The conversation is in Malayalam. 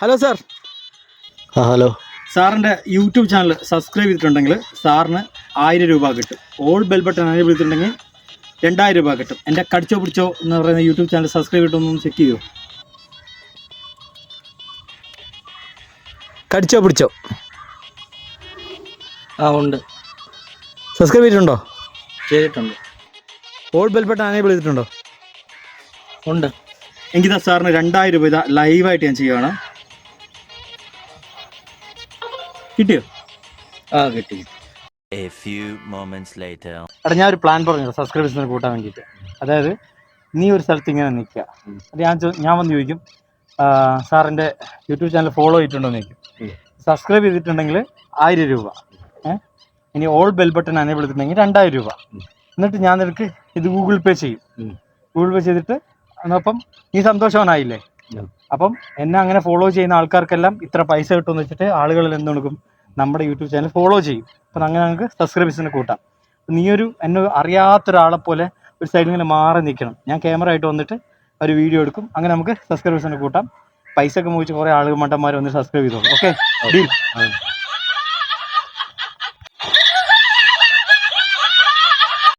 Hello sir. ആ ഹലോ. സാറിന്റെ യൂട്യൂബ് ചാനൽ സബ്സ്ക്രൈബ് ചെയ്തിട്ടുണ്ടെങ്കിൽ സാറിന് ആയിരം രൂപ കിട്ടും. ഓൾ ബെൽ ബട്ടൺ എനേബിൾ ചെയ്തിട്ടുണ്ടെങ്കിൽ രണ്ടായിരം രൂപ കിട്ടും. എന്റെ കടിച്ചോ പിടിച്ചോ എന്ന് പറയുന്ന യൂട്യൂബ് ചാനൽ സബ്സ്ക്രൈബ് ചെയ്തിട്ടൊന്നും ചെക്ക് ചെയ്യൂ? കടിച്ചോ പിടിച്ചോ? ആ ഉണ്ട്. സബ്സ്ക്രൈബ് ചെയ്തിട്ടുണ്ടോ? ചെയ്തിട്ടുണ്ട്. ഓൾ ബെൽ ബട്ടൺ എനേബിൾ ചെയ്തിട്ടുണ്ടോ? ഉണ്ട്. എങ്കിൽ ഇതാ സാറിന് രണ്ടായിരം രൂപ ഇതാ ലൈവായിട്ട് ഞാൻ ചെയ്യുകയാണ് കിട്ടിയോ? ആ കിട്ടി A few moments later. എടാ ഞാൻ ഒരു പ്ലാൻ പറഞ്ഞു സബ്സ്ക്രൈബേഴ്സിനെ കൂട്ടാൻ വേണ്ടിയിട്ട്. അതായത് നീ ഒരു സ്ഥലത്ത് ഇങ്ങനെ നിൽക്കുക. അത് ഞാൻ ചോ- ഞാൻ വന്ന് ചോദിക്കും സാറിന്റെ യൂട്യൂബ് ചാനൽ ഫോളോ ചെയ്തിട്ടുണ്ടോ എന്ന് ചോദിക്കും. സബ്സ്ക്രൈബ് ചെയ്തിട്ടുണ്ടെങ്കിൽ ആയിരം രൂപ. ഏ? ഇനി ഓൾ ബെൽ ബട്ടൺ അനേബിൾ ചെയ്തിട്ടുണ്ടെങ്കിൽ രണ്ടായിരം രൂപ. എന്നിട്ട് ഞാൻ നിനക്ക് ഇത് ഗൂഗിൾ പേ ചെയ്യും. ഗൂഗിൾ പേ ചെയ്തിട്ട് അപ്പം നീ സന്തോഷവാനായില്ലേ. അപ്പം എന്നെ അങ്ങനെ ഫോളോ ചെയ്യുന്ന ആൾക്കാർക്കെല്ലാം ഇത്ര പൈസ കിട്ടുമെന്ന് വെച്ചിട്ട് ആളുകളിൽ എന്ത് കൊടുക്കും നമ്മുടെ യൂട്യൂബ് ചാനൽ ഫോളോ ചെയ്യും. അപ്പം അങ്ങനെ നമുക്ക് സബ്സ്ക്രൈബേഴ്സിനെ കൂട്ടാം. നീ ഒരു എന്നെ അറിയാത്ത ഒരാളെ പോലെ ഒരു സൈഡിൽ ഇങ്ങനെ മാറി നിൽക്കണം. ഞാൻ ക്യാമറ ആയിട്ട് വന്നിട്ട് ഒരു വീഡിയോ എടുക്കും. അങ്ങനെ നമുക്ക് സബ്സ്ക്രൈബേഴ്സിനെ കൂട്ടാം. പൈസ ഒക്കെ മോഹിച്ച് കുറേ ആളുകൾ മണ്ടന്മാർ വന്ന് സബ്സ്ക്രൈബ് ചെയ്തോളൂ. ഓക്കെ. ഡീൽ